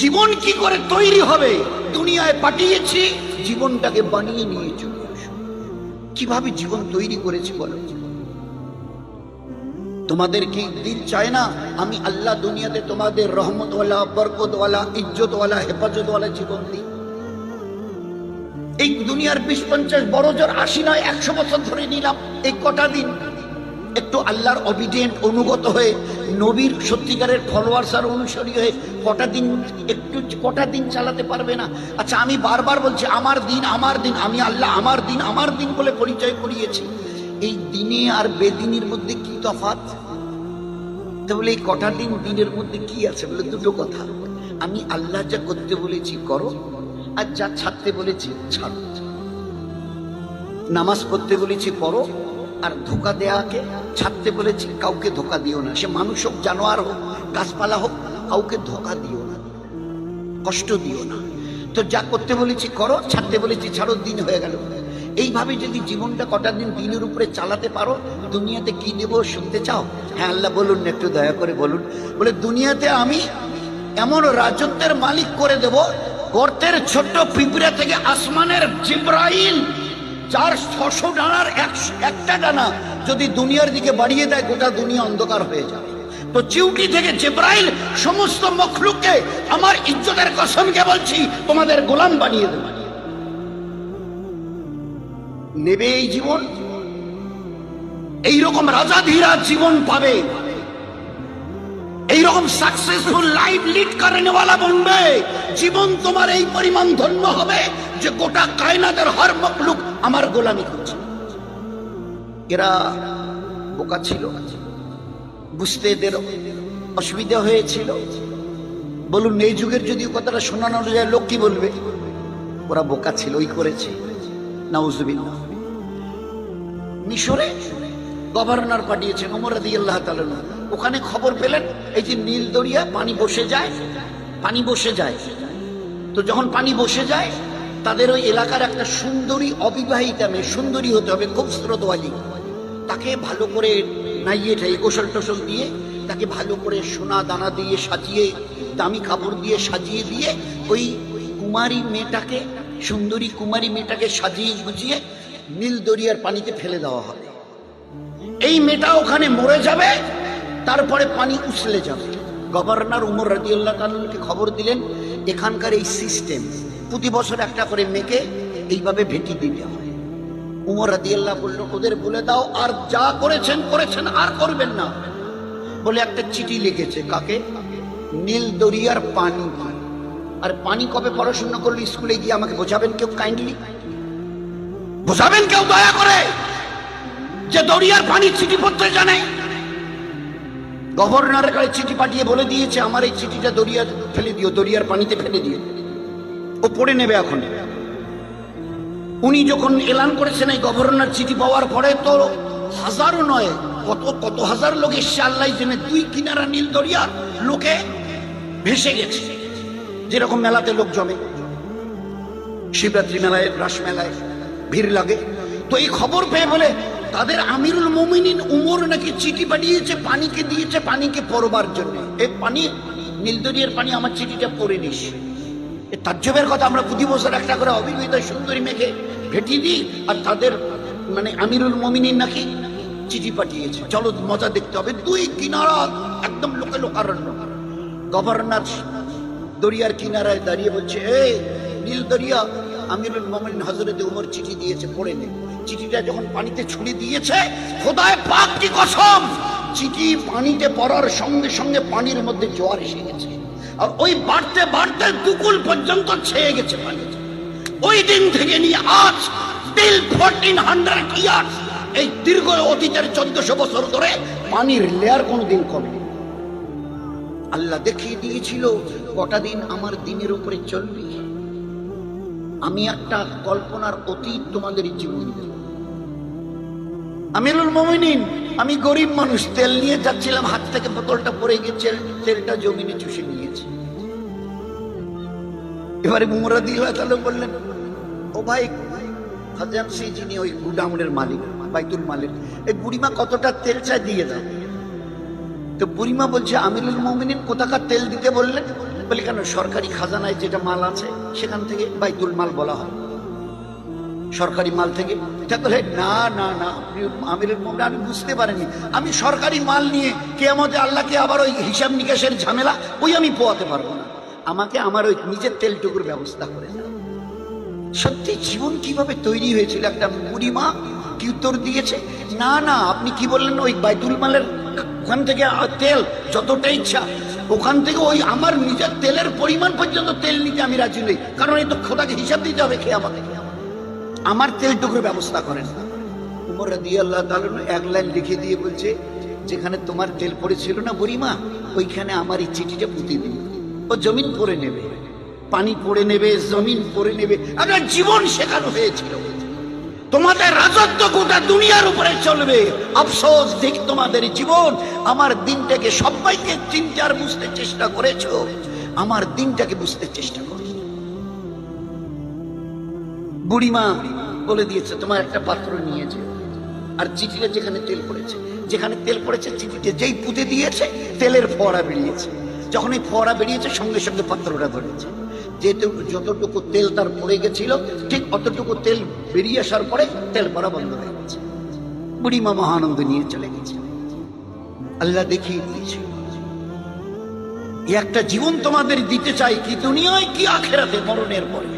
জীবন কি করে তৈরি হবে? দুনিয়ায় পাঠিয়েছি, জীবনটাকে বানিয়ে নিয়ে চলে কীভাবে জীবন তৈরি করেছি বলো? তোমাদের কি দিল চায় না আমি আল্লাহ দুনিয়াতে তোমাদের রহমতওয়ালা, বরকতওয়ালা, ইজ্জতওয়ালা, হেফাজতওয়ালা জীবন দিই? এই দুনিয়ার বিশ পঞ্চাশ বড় জোর আশি নয়, একশো বছর ধরে নিলাম, এই কটা দিন একটু আল্লাহর অবিডিয়েন্ট অনুগত হয়ে, নবীর সত্যিকারের ফলোয়ার্স আর অনুসরী হয়ে কটা দিন একটু, কটা দিন চালাতে পারবে না? আচ্ছা আমি বারবার বলছি, আমার দিন আমার দিন, আমি আল্লাহ, আমার দিন আমার দিন বলে পরিচয় করিয়েছি। এই দিনে আর বেদিনের মধ্যে কি তফাৎ? তো বলে এই কটা দিন দিনের মধ্যে কি আছে? বলে দুটো কথা। আমি আল্লাহ যা করতে বলেছি, করো, আর যা ছাড়তে বলেছি, ছাড়ো। নামাজ পড়তে বলেছি, পড়ো আর ধোকা দেয়াকে ছাড়তে বলেছি কাউকে ধোকা দিও না। সে মানুষ হোক জানোয়ার হোক গাছপালা হোক কাউকে ধোকা দিও না কষ্ট দিও না। তো যা করতে বলেছি করো ছাড়তে বলেছি ছাড়ো দিন হয়ে গেল। এইভাবে যদি জীবনটা কটা দিন দিনের উপরে চালাতে পারো দুনিয়াতে কি দেব শুনতে চাও? হ্যাঁ আল্লাহ বলুন না, একটু দয়া করে বলুন। বলে দুনিয়াতে আমি এমন রাজত্বের মালিক করে দেব গর্তের ছোট্ট পিঁপড়া থেকে আসমানের জিব্রাইল যার ছশো ডানার একটা ডানা যদি দুনিয়ার দিকে বাড়িয়ে দেয়, গোটা দুনিয়া অন্ধকার হয়ে যাবে। তো চিউটি থেকে জেব্রাইল সমস্ত মখলুককে আমার ইজ্জতের কসমকে বলছি, তোমাদের গোলাম বানিয়ে দেবে। নেবে এই জীবন? এইরকম রাজাধীরা জীবন পাবে। এইরকম সাকসেসফুল লাইফ লিড করেনেওয়ালা বনবে? জীবন তোমার এই পরিমাণ ধন্য হবে যে গোটা কায়নাতের হর মখলুক আমার গোলামি করছে। এরা বোকা ছিল। বুঝতে এদের অসুবিধা হয়েছিল। বলুন, এই যুগের যদি কথাটা শোনানো যায়, লোক কি বলবে? ওরা বোকা ছিল ওই করেছে। নাউজুবিল্লাহ। মিশরে গভর্নর পাঠিয়েছেন ওমর রাদি আল্লাহ ওখানে খবর পেলেন, এই যে নীল দরিয়া, পানি বসে যায়, পানি বসে যায়। তো যখন পানি বসে যায়, তাদের ওই এলাকার একটা সুন্দরী অবিবাহিতা মেয়ে, সুন্দরী হতে হবে, খুব স্রোতওয়ালি। তাকে ভালো করে নাইয়ে ঠাইয়ে গোসল টোসল দিয়ে তাকে ভালো করে সোনা দানা দিয়ে সাজিয়ে, দামি কাপড় দিয়ে সাজিয়ে দিয়ে ওই কুমারী মেয়েটাকে, সুন্দরী কুমারী মেয়েটাকে সাজিয়ে গুজিয়ে নীল দরিয়ার পানিতে ফেলে দেওয়া হবে এই মেয়েটা ওখানে মরে যাবে, তারপরে পানি উছলে যাবে। গভর্নর উমর রাজিউল্লাহ তালুকে খবর দিলেন, এখানকার এই সিস্টেম প্রতি বছর একটা করে মেয়েকে এইভাবে ভেটি দিতে হয়। উমর রাদিয়াল্লাহ বলল, ওদের বলে দাও, আর যা করেছেন করেছেন, আর করবেন না। বলে একটা চিঠি লিখেছে, কাকে? নীল দরিয়ার পানি। আর পানি কবে পড়াশোনা করলে, স্কুলে গিয়ে আমাকে বোঝাবেন কেউ? কাইন্ডলি বোঝাবেন কেউ? দয়া করে? যে দরিয়ার পানি চিঠি পড়তে জানে। গভর্নরের কাছে চিঠি পাঠিয়ে বলে দিয়েছে, আমার এই চিঠিটা দরিয়া ফেলে দিও, দরিয়ার পানিতে ফেলে দিও। ও পড়ে নেবে এখন। উনি যখন এলান করেছেন এই গভর্নর চিঠি পাওয়ার পরে, তো হাজারও নয়, কত কত হাজার লোক এসছে আল্লাহ জেনে। দুই কিনারা নীল দরিয়ার লোকে ভেসে গেছে। যেরকম মেলাতে লোক জমে। শিবরাত্রি মেলায়, রাস মেলায় ভিড় লাগে। তো এই খবর পেয়ে বলে তাদের আমিরুল মোমিনিন উমর নাকি চিঠি পাঠিয়েছে, পানিকে দিয়েছে, পানিকে পরবার জন্য? এই পানি নীলদরিয়ার পানি, আমার চিঠিটা পড়ে নিস। এ তাজ্জবের কথা আমরা প্রতি বছর একটা করে অবিবাহিত সুন্দরী মেঘে ভেটি দিই, আর তাদের মানে আমিরুল মমিনিন নাকি চিঠি পাঠিয়েছে। চলো মজা দেখতে হবে। দুই কিনারা একদম লোকে লোকারণ্য। গভর্নর দরিয়ার কিনারায় দাঁড়িয়ে বলছে, এই নীল দরিয়া, আমিরুল মোমিন হজরত উমর চিঠি দিয়েছে, পড়ে নে। চিঠিটা যখন পানিতে ছুড়ে দিয়েছে, খোদায় পাক কি কসম? চিঠি পানিতে পড়ার সঙ্গে সঙ্গে পানির মধ্যে জোয়ার এসে গেছে। আর ওই বাড়তে বাড়তে দুকুল পর্যন্ত ছেয়ে গেছে পানি ওই দিন থেকে নিয়ে আজ টিল ফোরটিন হান্ড্রেড ইয়ার্স এই দীর্ঘ অতীতের চোদ্দশো বছর ধরে পানির লেয়ার কোনোদিন কমেনি। আল্লাহ দেখিয়ে দিয়েছিল, কটা দিন আমার দিনের উপরে চলবে। আমি একটা কল্পনার অতীত তোমাদের জীবন দেব। আমিরুল মোমিনিন, আমি গরিব মানুষ, তেল নিয়ে যাচ্ছিলাম, হাত থেকে বোতলটা পড়ে গেছে তেলটা জমিনে চুষে নিয়েছে। এবারে মুমরাদিল্লাহ তাহলে বললেন, ও ভাই হাজান সিং যিনি ওই গুডাউনের মালিক, বাইতুল মালিক এই বুড়িমা কতটা তেল চাই দিয়ে দাও। তো বুড়িমা বলছে, আমিরুল মোমিনিন কোথাকার তেল দিতে বললেন? বলি, কেন, সরকারি খাজানায় যেটা মাল আছে, সেখান থেকে বাইতুল মাল বলা হয়। সরকারি মাল থেকে। এটা বলে না না না, আপনি আমিরের মোমরা আমি বুঝতে পারিনি। আমি সরকারি মাল নিয়ে কে আমাদের আল্লাহকে আবার ওই হিসাব নিকাশের ঝামেলা, ওই আমি পোয়াতে পারব না। আমাকে আমার ওই নিজের তেলটুকুর ব্যবস্থা করে দাও। সত্যি জীবন কীভাবে তৈরি হয়েছিল? একটা বুড়িমা কি উত্তর দিয়েছে? না না, আপনি কি বললেন? ওই বাইতুল মালের ওখান থেকে তেল যতটা ইচ্ছা, ওখান থেকে ওই আমার নিজের তেলের পরিমাণ পর্যন্ত তেল নিতে আমি রাজি নই। কারণ এই তো খোদাকে হিসাব দিতে হবে খেয়ে আমাকে আমার তেলটুকুর ব্যবস্থা করেন। উমর রাদি আল্লাহ এক লাইন লিখে দিয়ে বলছে, যেখানে তোমার তেল পড়েছিল না বুড়িমা, ওইখানে আমার এই চিঠিটা পুঁতে দিন ও জমিন পড়ে নেবে, পানি পড়ে নেবে, জমিন পড়ে নেবে, আপনার জীবন শেখানো হয়েছিল। তোমাদের রাজত্ব গোটা দুনিয়ার উপরে চলবে। আফসোস, দেখ তোমাদের জীবন, আমার দিনটাকে সবাইকে চিন্তার বুঝতে চেষ্টা করেছ। আমার দিনটাকে বুঝতে চেষ্টা করো। বুড়িমা বলে দিয়েছে, তোমার একটা পাত্র নিয়েছে আর চিঠিটা যেখানে তেল পড়েছে, যেখানে তেল পড়েছে, চিঠিতে যেই পুঁতে দিয়েছে, তেলের ফোয়ারা বেরিয়েছে। যখন এই ফোয়ারা বেরিয়েছে, সঙ্গে সঙ্গে পাত্রটা ধরেছে। যেহেতু যতটুকু তেল তার পড়ে গেছিল, ঠিক অতটুকু তেল বেরিয়ে আসার পরে তেল পড়া বন্ধ হয়ে গেছে। বুড়িমা মহানন্দ নিয়ে চলে গেছে। আল্লাহ দেখিয়ে দিয়েছে একটা জীবন তোমাদের দিতে চাই কি দুনিয়ায়, কি আখেরাতে মরণের পরে?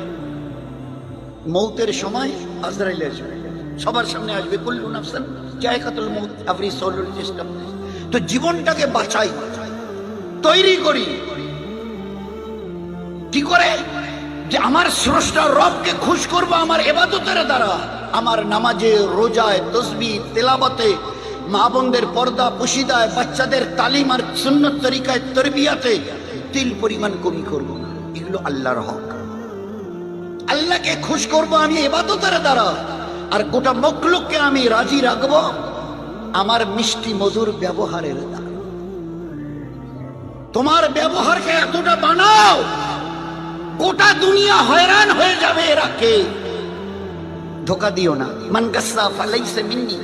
মৌতের সময় আজরাইল আসবে সবার সামনে আসবে, কুল্লু নাফসান, জায়কাতুল মৌত আপনি সলুর চেষ্টা। তো জীবনটাকে বাঁচাই, তৈরি করি। কি করে? যে আমার স্রষ্টা রবকে খুশ করব, আমার এবাদতের দ্বারা। আমার নামাজে, রোজায়, তসবি তেলাবতে মা বোনদের পর্দা, পুশিদায়, বাচ্চাদের তালিম আর সুন্নত তরিকায়, তরবিয়াতে তিল পরিমাণ কমি করব। না এগুলো আল্লাহর হক। আল্লাহকে খুশ করব আমি, এবাদতের দ্বারা। আর গোটা মকলুককে আমি রাজি রাখব আমার মিষ্টি মধুর ব্যবহারের দ্বারা। তোমার ব্যবহারকে এতটা বানাও, গোটা দুনিয়া হয়রান হয়ে যাবে এরা কে? ধোকা দিও না। মান গাসা ফালাইসে মিন্নি।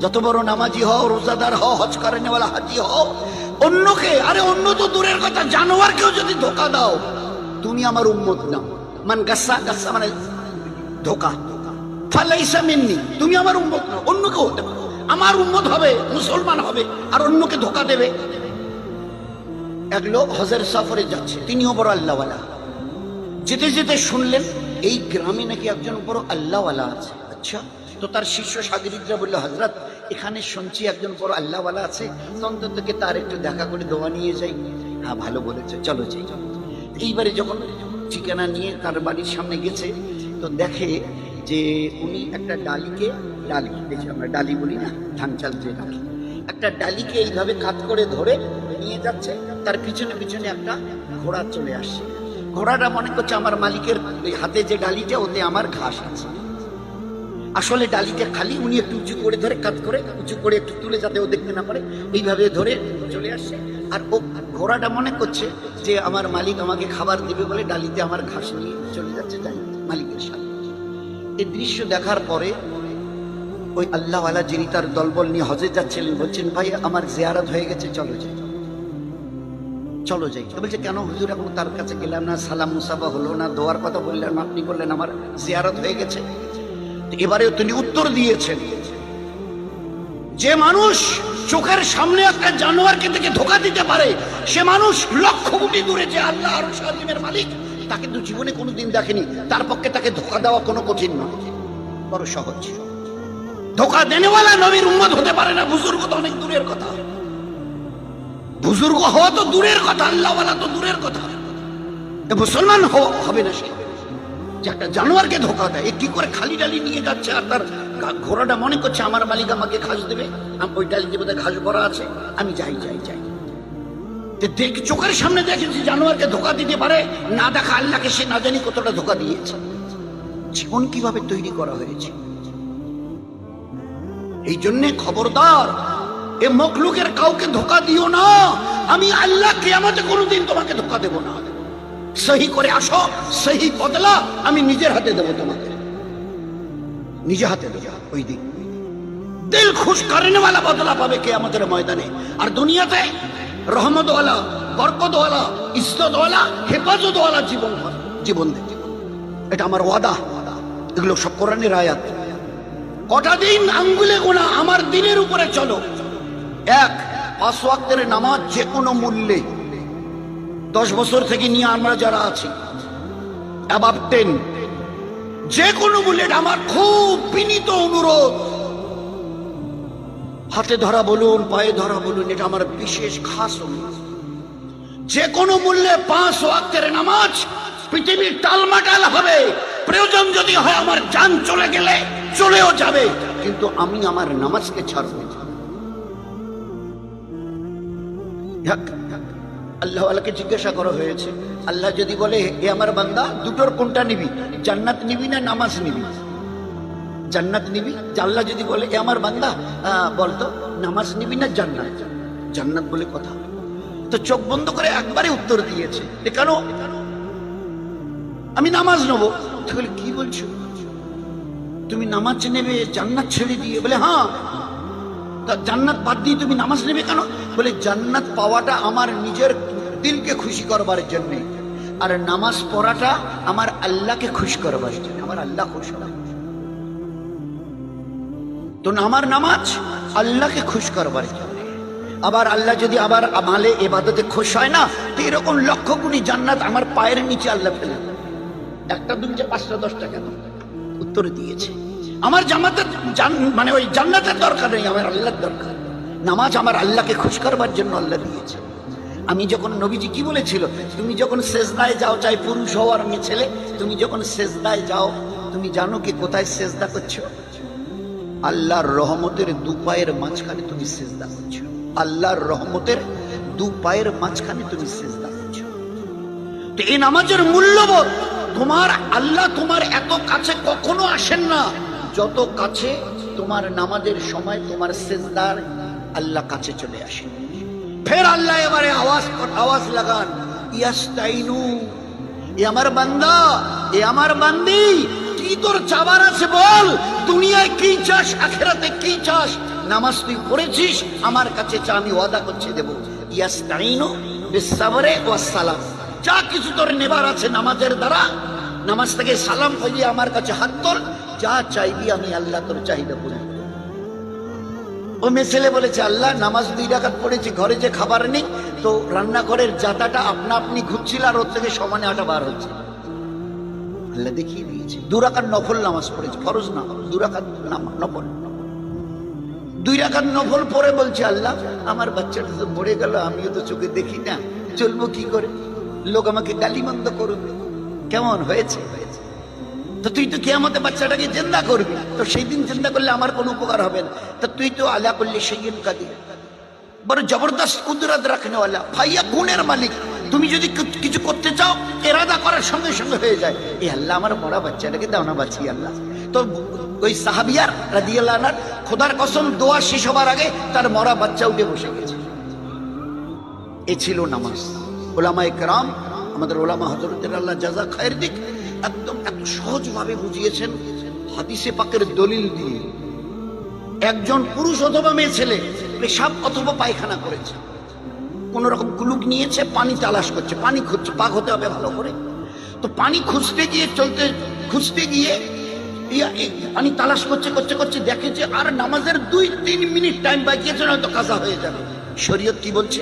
যত বড় নামাজি হও, রোজাদার হও, হজ করে নেওয়ালা হাজি হও, অন্যকে, আরে অন্য তো দূরের কথা, জানোয়ারকেও যদি ধোকা দাও, তুমি আমার উম্মত নাও মান গাসা গাসা মানে ধোকা ফালাইসা মিন্নি তুমি আমার উম্মত নাও অন্য কেউ হতে পারো আমার উম্মত হবে মুসলমান হবে আর অন্যকে ধোকা দেবে এক লোক হজের সফরে যাচ্ছে তিনিও বড় আল্লাহওয়ালা যেতে যেতে শুনলেন এই গ্রামে নাকি একজন বড় আল্লাহওয়ালা আছে আচ্ছা তো তার শিষ্য সাগরিকরা বলল হজরত এখানে শুনছি একজন বড় আল্লাহওয়ালা আছে অন্তত তার একটু দেখা করে দোয়া নিয়ে যাই হ্যাঁ ভালো বলেছে চলো যাই এইবারে যখন ঠিকানা নিয়ে তার বাড়ির সামনে গেছে। তো দেখে যে উনি একটা ডালিকে, ডালি দেখি আমরা ডালি বলি না, ধান চাল যে ডালি, একটা ডালিকে এইভাবে কাত করে ধরে নিয়ে যাচ্ছে। তার পিছনে পিছনে একটা ঘোড়া চলে আসছে। ঘোড়াটা মনে করছে আমার মালিকের হাতে যে ডালিটা, ওতে আমার ঘাস আছে। আসলে ডালিটা খালি উনি একটু উঁচু করে ধরে, কাত করে, উঁচু করে একটু তুলে যাতে ও দেখতে না পারে, এইভাবে ধরে চলে আসছে। আর ও ঘোড়াটা মনে করছে যে আমার মালিক আমাকে খাবার দেবে বলে ডালিতে আমার ঘাস নিয়ে চলে যাচ্ছে যাই মালিকের সাথে এই দৃশ্য দেখার পরে ওই আল্লাহওয়ালা যিনি তার দলবল নিয়ে হজে যাচ্ছিলেন, বলছেন, ভাই, আমার জিয়ারত হয়ে গেছে, চলো যাই। চলো যাই। বলছে, কেন হুজুর, এখন তার কাছে গেলাম না, সালাম মুসাফা হলো না, দোয়ার কথা বললেন আপনি বললেন আমার জিয়ারত হয়ে গেছে। এবারেও তিনি উত্তর দিয়েছেন যে মানুষ চোখের সামনে একটা জানোয়ারকে থেকে ধোকা দিতে পারে। সে মানুষ লক্ষ কোটি দূরে যে আল্লাহ আর সাজিমের মালিক, তাকে তো জীবনে কোনোদিন দেখেনি। তার পক্ষে তাকে ধোকা দেওয়া কোনো কঠিন নয়। বড় সহজ। ধোকা দেনেওয়ালা নবীর উম্মত হতে পারে না, বুজুর্গ তো অনেক দূরের কথা। বুজুর্গ হওয়া তো দূরের কথা, আল্লাহওয়ালা তো দূরের কথা। মুসলমান হবে না সে। যে একটা জানোয়ারকে ধোকা দেয়, এ কি করে খালি ডালি নিয়ে যাচ্ছে আর তার ঘোড়াটা মনে করছে আমার মালিক আমাকে ঘাস দেবে? আম- ওই ডালিতে বোধহয় ঘাস ভরা আছে। আমি যাই যাই যাই। দেখ, চোখের সামনে দেখেছি জানোয়ারকে ধোকা দিতে পারে, না দেখা আল্লাহকে সে না জানি কতটা ধোকা দিয়েছে। জীবন কীভাবে তৈরি করা হয়েছে? এই জন্যে খবরদার, এ মখলুকের কাউকে ধোকা দিও না। আমি আল্লাহ কেয়ামতে কোনোদিন তোমাকে ধোকা দেব না। সহি করে আসো, সহি বদলা আমি নিজের হাতে দেবো তোমাকে। নিজে হাতে দেবো, ওই দিন দিল খুশ করেনে वाला বদলা পাবে কে আমাদের ময়দানে? আর দুনিয়াতে রহমতওয়ালা, বরকতওয়ালা ইস্ততওয়ালা হেফাজতওয়ালা জীবন জীবন দেবে এটা আমার ওয়াদা। এগুলো সব কোরআনের আয়াত। কটা দিন আঙ্গুলে গোনা আমার দিনের উপরে চলো। এক, পাঁচ ওয়াক্তের নামাজ যে কোনো মূল্যে। দশ বছর থেকে নিয়ে আমরা যারা আছি টেন যে কোনো এটা আমার খুব বিনীত অনুরোধ। হাতে ধরা বলুন পায়ে ধরা বলুন এটা আমার বিশেষ খাস যে কোনো মূল্যে পাঁচ ওয়াক্তের নামাজ পৃথিবীর টালমাটাল হবে। প্রয়োজন যদি হয় আমার জান চলে গেলে চলেও যাবে। কিন্তু আমি আমার নামাজকে ছাড়ব। যাক, আল্লাহ আল্লাহকে জিজ্ঞাসা করা হয়েছে, আল্লাহ যদি বলে এ আমার বান্দা, দুটোর কোনটা নিবি? জান্নাত নিবি না নামাজ নিবি? জান্নাত নিবি? আল্লাহ যদি বলে এ আমার বান্দা বলতো, নামাজ নিবি না জান্নাত? জান্নাত বলে কথা। তো চোখ বন্ধ করে একবারে উত্তর দিয়েছে কেন? আমি নামাজ নেব। তাহলে কি বলছো? তুমি নামাজ নেবে, জান্নাত ছেড়ে দিয়ে। বলে হ্যাঁ তা জান্নাত বাদ দিয়ে তুমি নামাজ নেবে কেন? বলে, জান্নাত পাওয়াটা আমার নিজের দিলকে খুশি করবার জন্য। আর নামাজ পড়াটা আমার আল্লাহকে খুশি করবার জন্য। আমার আল্লাহ খুশি তো আমার নামাজ আল্লাহকে খুশ করবার জন্য। আবার আল্লাহ যদি আবার আমালে এবাদতে খুশ হয় না, তো এরকম লক্ষ গুণী জান্নাত আমার পায়ের নিচে আল্লাহ ফেলে। একটা দুইটা, পাঁচটা, দশটা কেন? উত্তর দিয়েছে। আমার জামাতের মানে ওই জান্নাতের দরকার নেই, আমার আল্লাহর দরকার। নামাজ আমার আল্লাহকে খুশ করবার জন্য আল্লাহ দিয়েছে। আমি যখন নবীজি কি বলেছিল? তুমি যখন সেজদায় যাও, চাই পুরুষ হও আর মেয়ে ছেলে, তুমি যখন সেজদায় যাও, তুমি জানো কি কোথায় সেজদা করছ? আল্লাহর রহমতের দু পায়ের মাঝখানে তুমি সেজদা করছ। আল্লাহর রহমতের দু পায়ের মাঝখানে তুমি সেজদা করছ। তো এই নামাজের মূল্যবোধ, তোমার আল্লাহ তোমার এত কাছে কখনো আসেন না। যত কাছে তোমার নামাজের সময় তোমার সেজদার আল্লাহ কাছে চলে আসে। ফের আল্লাহ এবারে আওয়াজ আওয়াজ লাগান, ইয়াস্তাইনু, এ আমার বান্দা, এ আমার বান্দি, কি তোর চাবার আছে বল? দুনিয়ায় কি চাস, আখেরাতে কি চাস? নামাজ তুই পড়েছিস, আমার কাছে চা আমি ওয়াদা করছে, দেব। ইয়াস্তাইনু বিসাবরে ওয়াস সালাম যা কিছু তোর নেবার আছে নামাজের দ্বারা, নামাজ থেকে সালাম হইয়ে আমার কাছে হাত তোল যা চাইবি আমি আল্লাহ তোর চাহিদা পূরণ ও মেয়ে ছেলে বলেছে, আল্লাহ, নামাজ দুই ডাকাত পড়েছি, ঘরে যে খাবার নেই, তো রান্নাঘরের জাতাটা আপনা আপনি ঘুরছিল আর ওর থেকে সমানে আটা বার হচ্ছে। আল্লাহ দেখিয়ে দিয়েছে দুরাকাত নফল নামাজ পড়েছে, ফরজ না দুরাকাত নাম- নফল। দুই রাকাত নফল পরে বলছে, আল্লাহ, আমার বাচ্চাটা তো মরে গেল, আমিও তো চোখে দেখি না, চলবো কি করে? লোক আমাকে গালিমন্দ করবে কেমন হয়েছে হয়েছে? তো তুই তো কেয়ামতে বাচ্চাটাকে জিন্দা করবি। তো সেই দিন জিন্দা করলে আমার কোনো উপকার হবে না। তা তুই তো আলা করলে সেই দিন কাদি বড় জবরদস্ত কুদরত রাখনেওয়ালা, ভাইয়া গুণের মালিক। তুমি যদি কিছু করতে চাও, এরাদা করার সঙ্গে সঙ্গে হয়ে যায়। এ আল্লাহ, আমার মরা বাচ্চাটাকে দাও না বাঁচি আল্লাহ। তো ওই সাহাবিয়ার রাদিয়াল্লাহ আনহার, খোদার কসম, দোয়া শেষ হবার আগে তার মরা বাচ্চা উঠে বসে গেছে। এ ছিল নামাজ। ওলামা একরাম আমাদের ওলামা হজরতের আল্লাহ জাজা খায়ের দিক। একদম এত সহজভাবে বুঝিয়েছেন হাদিসে পাকের দলিল দিয়ে। একজন পুরুষ অথবা মেয়ে ছেলে পেশাব অথবা পায়খানা করেছে। কোন রকম কুলুক নিয়েছে, পানি তালাশ করছে, পানি খুঁজছে, পাক হতে হবে ভালো করে। তো পানি খুঁজতে গিয়ে, চলতে, খুঁজতে গিয়ে পানি তালাশ করছে করছে করছে, দেখে যে আর নামাজের দুই, তিন মিনিট টাইম বাকিয়েছে হয়তো কাজা হয়ে যাবে। শরীয়ত কি বলছে?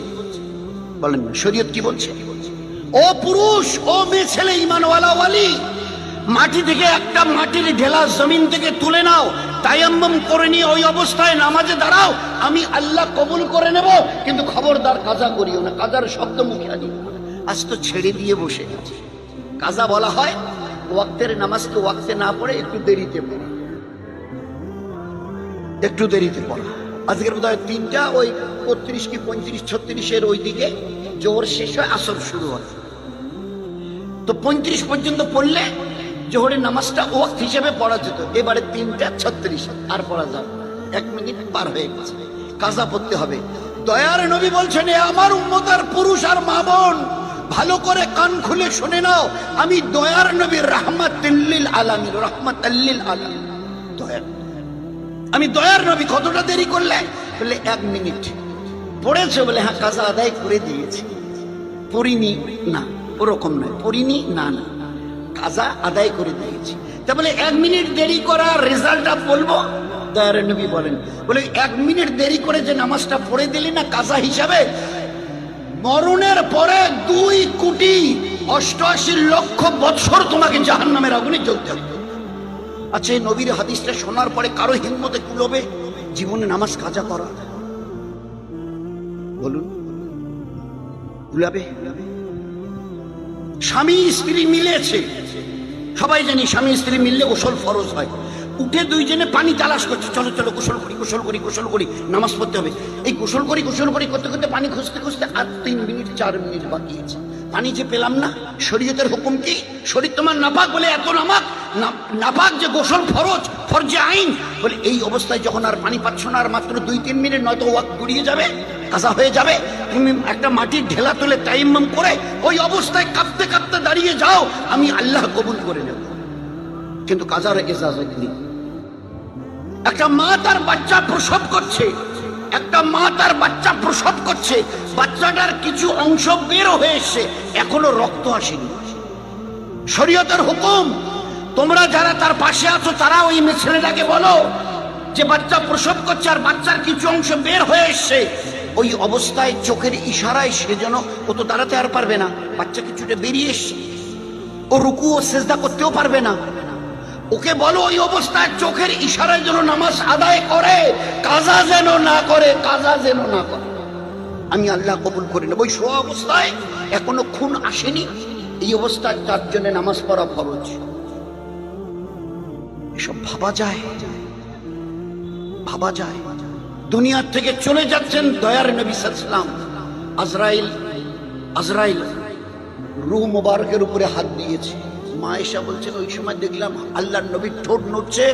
বলেন, শরীয়ত কি বলছে? ও পুরুষ, ও মেয়ে ছেলে, ইমানওয়ালা ওয়ালি, মাটি থেকে একটা মাটির ঢেলা জমিন থেকে তুলে নাও, তায়াম্মম করে নিয়ে ওই অবস্থায় নামাজে দাঁড়াও, আমি আল্লাহ কবুল করে নেব, কিন্তু খবরদার কাজা করিও না, কাজার শব্দ মুখে আনি। আজ তো ছেড়ে দিয়ে বসে গেছে। কাজা বলা হয়, ওয়াক্তের নামাজকে ওয়াক্তে না পড়ে একটু দেরিতে পড়া। একটু দেরিতে পড়া। আজকের বোধ হয় তিনটা, ওই বত্রিশ কি পঁয়ত্রিশ, ছত্রিশের ওই দিকে জোর শেষ হয়, আসর শুরু হয়। তো পঁয়ত্রিশ পর্যন্ত পড়লে জোহরের নামাজটা ওয়াক্ত হিসেবে পড়া যেত। এবারে তিনটা, ছত্রিশ, আর পড়া যাবে এক মিনিট পার হয়ে গেছে। কাজা পড়তে হবে। দয়ার নবী বলছেন আমার উম্মতার পুরুষ আর মা বোন, ভালো করে কান খুলে শুনে নাও, আমি দয়ার নবী রাহমাতাল্লিল আলামিন রাহমাতাল্লিল আলামিন। দয়ার আমি দয়ার নবী, কতটা দেরি করলে? বললে এক মিনিট। পড়েছে বলে হ্যাঁ কাজা আদায় করে দিয়েছি। পড়িনি না, ওরকম নয়। পড়িনি না না। কাজা আদায় করে দিয়েছি। তা বলে এক মিনিট দেরি করা রেজাল্টটা বলব? দয়ার নবী বলেন, বলে এক মিনিট দেরি করে যে নামাজটা পড়ে দিলি না কাজা হিসাবে, মরণের পরে দুই কোটি অষ্টআশি লক্ষ বছর তোমাকে জাহান নামের আগুনে জ্বলতে হবে। আচ্ছা এই নবীর হাদিসটা শোনার পরে কারও হিম্মতে কুলবে জীবনে নামাজ কাজা করা। বলুন। কুলাবে স্বামী স্ত্রী মিলেছে। সবাই জানি স্বামী স্ত্রী মিললে গোসল ফরজ হয়। উঠে দুইজনে পানি তালাশ করছে। চলো চলো, গোসল করি গোসল করি গোসল করি, নামাজ পড়তে হবে। এই গোসল করি গোসল করি করতে করতে পানি খুঁজতে খুঁজতে আর তিন মিনিট, চার মিনিট বাকি আছে। পানি যে পেলাম না, শরীয়তের হুকুম কি? শরীর তোমার নাপাক বলে এত নামাক নাপাক যে গোসল ফরজ, ফরজে আইন? বলে এই অবস্থায় যখন আর পানি পাচ্ছ না, আর মাত্র দুই, তিন মিনিট, নয়তো ওয়াক গড়িয়ে যাবে কাজা হয়ে যাবে, তুমি একটা মাটির ঢেলা তুলে তাইম্মাম করে ওই অবস্থায় কাঁপতে কাঁপতে দাঁড়িয়ে যাও, আমি আল্লাহ কবুল করে নেব। কিন্তু কাজার এজাজত নেই। একটা মা তার বাচ্চা প্রসব করছে একটা মা তার বাচ্চা প্রসব করছে, বাচ্চাটার কিছু অংশ বেরো হয়ে এসছে, এখনও রক্ত আসেনি। শরীয়তের হুকুম, তোমরা যারা তার পাশে আছো, তারা ওই ছেলেটাকে বলো যে বাচ্চা প্রসব করছে আর বাচ্চার কিছু অংশ বের হয়ে এসছে। ওই অবস্থায় চোখের ইশারায় সে যেন ও তো দাঁড়াতে আর পারবে না। বাচ্চা কিছুটা বেরিয়ে এসছে। ও রুকু ও সেজদা করতেও পারবে না। ওকে বলো ওই অবস্থায় চোখের ইশারায় যেন নামাজ আদায় করে, কাজা যেন না করে, কাজা যেন না করে। আমি আল্লাহ কবুল করি নেব। ওই শো অবস্থায় এখনও খুন আসেনি। এই অবস্থায় তার জন্য নামাজ পড়া ফরজ। এসব ভাবা যায়। ভাবা যায়। দুনিয়ার থেকে চলে যাচ্ছেন দয়ার নবী সাল্লাম আজরাইল আজরাইল রু মোবারকের উপরে হাত দিয়েছে। মা এসা বলছেন ওই সময় দেখলাম আল্লাহর নবীর ঠোঁট নড়ছে।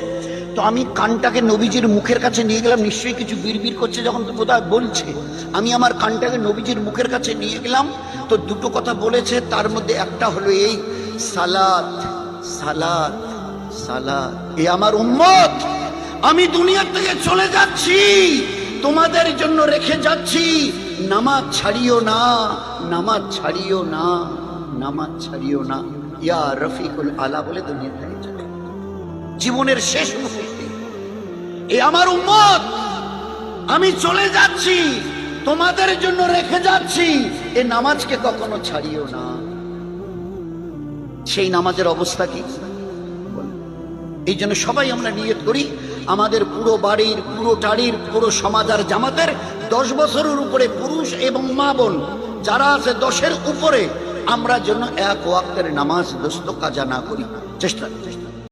তো আমি কানটাকে নবীজির মুখের কাছে নিয়ে গেলাম, নিশ্চয়ই কিছু বিড়বিড় করছে যখন বোধহয় বলছে। আমি আমার কানটাকে নবীজির মুখের কাছে নিয়ে গেলাম, তো দুটো কথা বলেছে, তার মধ্যে একটা হলো এই, সালাত সালাত সালাত। এ আমার উম্মত, আমি দুনিয়ার থেকে চলে যাচ্ছি, তোমাদের জন্য রেখে যাচ্ছি। নামাজ ছাড়িও না, নামাজ ছাড়িও না, নামাজ ছাড়িও না। ইয়া রফিকুল আলা বলে দুনিয়া থেকে জীবনের শেষ মুহূর্তে, এ আমার উম্মত, আমি চলে যাচ্ছি, তোমাদের জন্য রেখে যাচ্ছি, এ নামাজকে কখনো ছাড়িও না। সেই নামাজের অবস্থা কি? এই জন্য সবাই আমরা নিয়ত করি, আমাদের পুরো বাড়ির, পুরো টাড়ির, পুরো সমাজ আর জামাতের দশ বছরের উপরে পুরুষ এবং মা বোন, যারা আছে দশের উপরে আমরা যেন এক ওয়াক্তের নামাজ দোস্ত কাজা না করি। চেষ্টা চেষ্টা